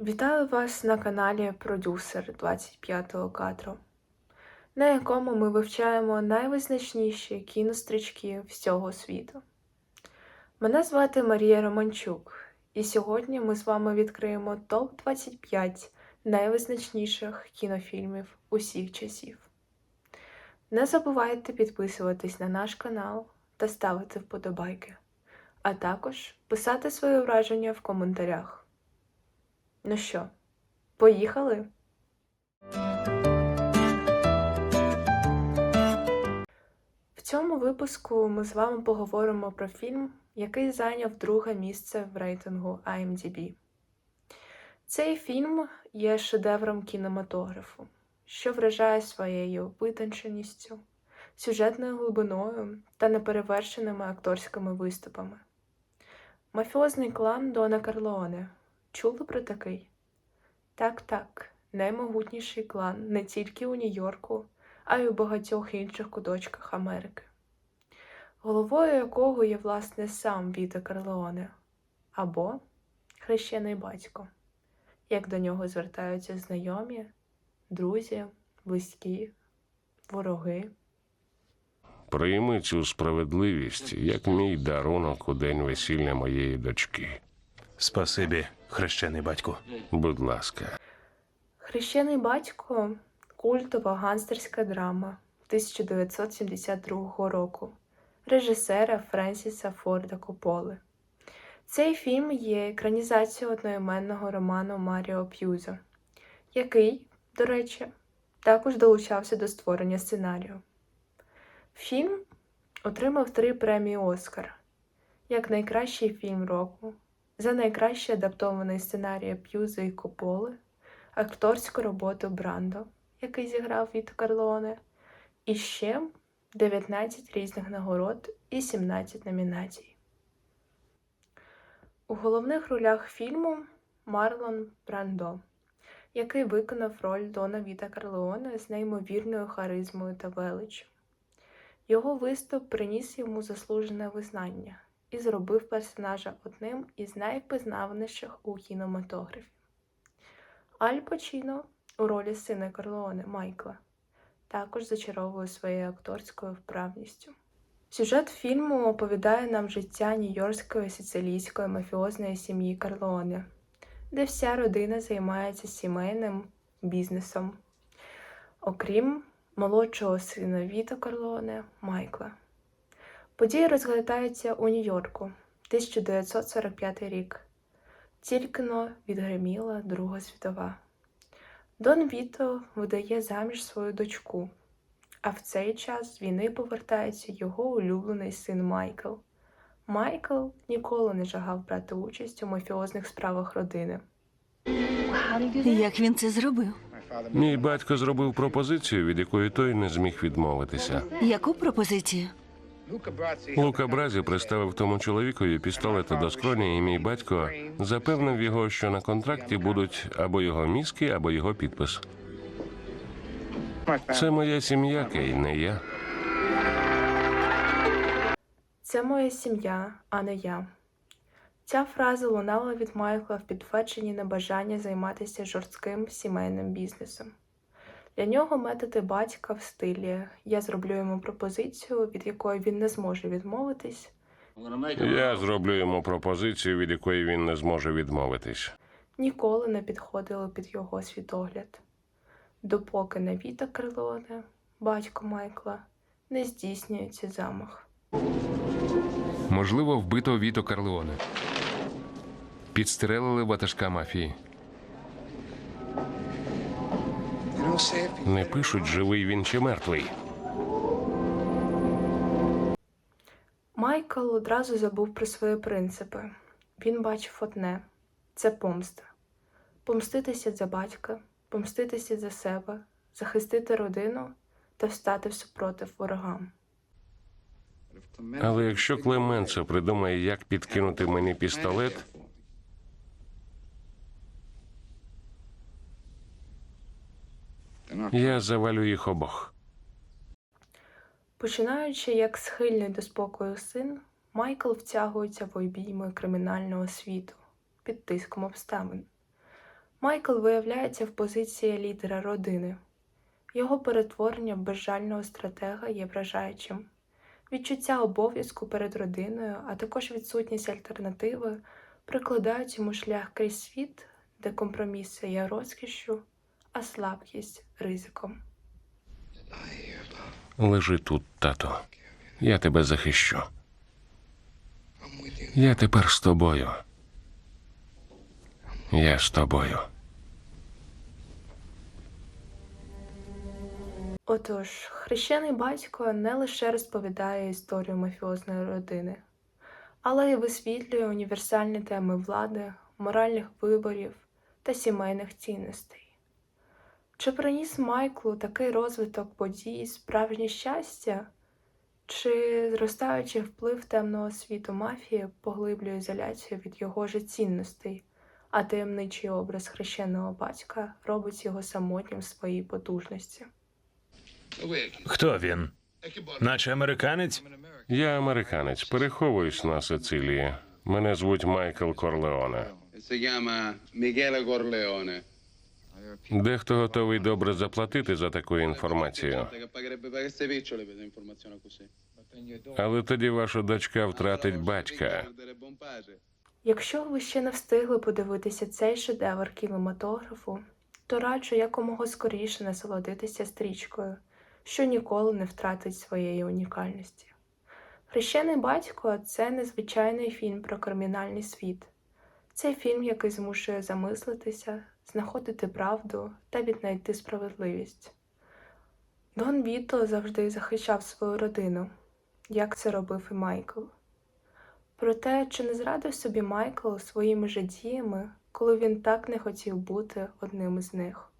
Вітаю вас на каналі Продюсер 25-го кадру, на якому ми вивчаємо найвизначніші кінострічки всього світу. Мене звати Марія Романчук, і сьогодні ми з вами відкриємо топ-25 найвизначніших кінофільмів усіх часів. Не забувайте підписуватись на наш канал та ставити вподобайки, а також писати свої враження в коментарях. Ну що, поїхали? В цьому випуску ми з вами поговоримо про фільм, який зайняв друге місце в рейтингу IMDb. Цей фільм є шедевром кінематографу, що вражає своєю витонченістю, сюжетною глибиною та неперевершеними акторськими виступами. Мафіозний клан Дона Карлеоне Чули про такий? Так, так, наймогутніший клан не тільки у Нью-Йорку, а й у багатьох інших куточках Америки, головою якого є власне сам Віта Карлеоне або хрещений батько, як до нього звертаються знайомі, друзі, близькі, вороги. Прийми цю справедливість, як мій дарунок у день весілля моєї дочки. Спасибі, хрещений батьку. Будь ласка, Хрещений батько культова ганстерська драма 1972 року режисера Френсіса Форда Кополи. Цей фільм є екранізацією одноіменного роману Маріо П'юзо, який, до речі, також долучався до створення сценарію. Фільм отримав три премії Оскар як найкращий фільм року, за найкраще адаптований сценарій П'юза і Кополи, акторську роботу Брандо, який зіграв Віто Карлеоне, і ще 19 різних нагород і 17 номінацій. У головних ролях фільму Марлон Брандо, який виконав роль Дона Віта Карлеоне з неймовірною харизмою та величчю. Його виступ приніс йому заслужене визнання і зробив персонажа одним із найвпізнаваніших у кінематографі. Аль Пачіно у ролі сина Карлеоне Майкла також зачаровує своєю акторською вправністю. Сюжет фільму оповідає нам життя нью-йоркської сицилійської мафіозної сім'ї Карлеоне, де вся родина займається сімейним бізнесом, окрім молодшого сина Віта Карлеоне Майкла. Події розгортаються у Нью-Йорку, 1945 рік. Тільки но відгриміла Друга світова. Дон Віто видає заміж свою дочку, а в цей час з війни повертається його улюблений син Майкл. Майкл ніколи не жагав брати участь у мафіозних справах родини. Як він це зробив? мій батько зробив пропозицію, від якої той не зміг відмовитися. Яку пропозицію? Лука Бразі приставив тому чоловікові пістолета до скроні, і мій батько запевнив його, що на контракті будуть або його мізки, або його підпис. Це моя сім'я, Кей, не я. Це моя сім'я, а не я. Ця фраза лунала від Майкла в підтвердженні небажання займатися жорстким сімейним бізнесом. Для нього методи батька в стилі Я зроблю йому пропозицію, від якої він не зможе відмовитись, Я зроблю йому пропозицію, від якої він не зможе відмовитись. ніколи не підходили під його світогляд. Допоки не Віта Карлеоне, батько Майкла, не здійснюється замах. Можливо, вбито Віто Карлеоне. Підстрелили ватажка мафії. Не пишуть, живий він чи мертвий. Майкл одразу забув про свої принципи. Він бачив одне це помста. Помститися за батька, помститися за себе, захистити родину та встати всупротив ворогам. Але якщо Клеменце придумає, як підкинути мені пістолет, я завалю їх обох. Починаючи як схильний до спокою син, Майкл втягується в обійми кримінального світу під тиском обставин. Майкл виявляється в позиції лідера родини. Його перетворення в безжального стратега є вражаючим. Відчуття обов'язку перед родиною, а також відсутність альтернативи прикладають йому шлях крізь світ, де компроміси є розкішшю, а слабкість ризиком. Лежи тут, тато. Я тебе захищу. Я тепер з тобою. Я з тобою. Отож, хрещений батько не лише розповідає історію мафіозної родини, але й висвітлює універсальні теми влади, моральних виборів та сімейних цінностей. Чи приніс Майклу такий розвиток подій справжнє щастя, чи зростаючий вплив темного світу мафії поглиблює ізоляцію від його ж цінностей, а таємничий образ хрещеного батька робить його самотнім в своїй потужності? Хто він? Наче американець? Я американець, переховуюсь на Сицилії. Мене звуть Майкл Корлеоне. Michele Corleone. Дехто готовий добре заплатити за таку інформацію. Але тоді ваша дочка втратить батька. Якщо ви ще не встигли подивитися цей шедевр кінематографу, то раджу якомога скоріше насолодитися стрічкою, що ніколи не втратить своєї унікальності. Хрещений батько це незвичайний фільм про кримінальний світ. Це фільм, який змушує замислитися, знаходити правду та віднайти справедливість. Дон Віто завжди захищав свою родину, як це робив і Майкл. Проте, чи не зрадив собі Майкл своїми же діями, коли він так не хотів бути одним із них?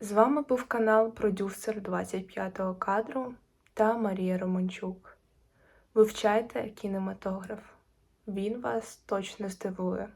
З вами був канал Продюсер 25-го кадру та Марія Романчук. Вивчайте кінематограф. Він вас точно здивує.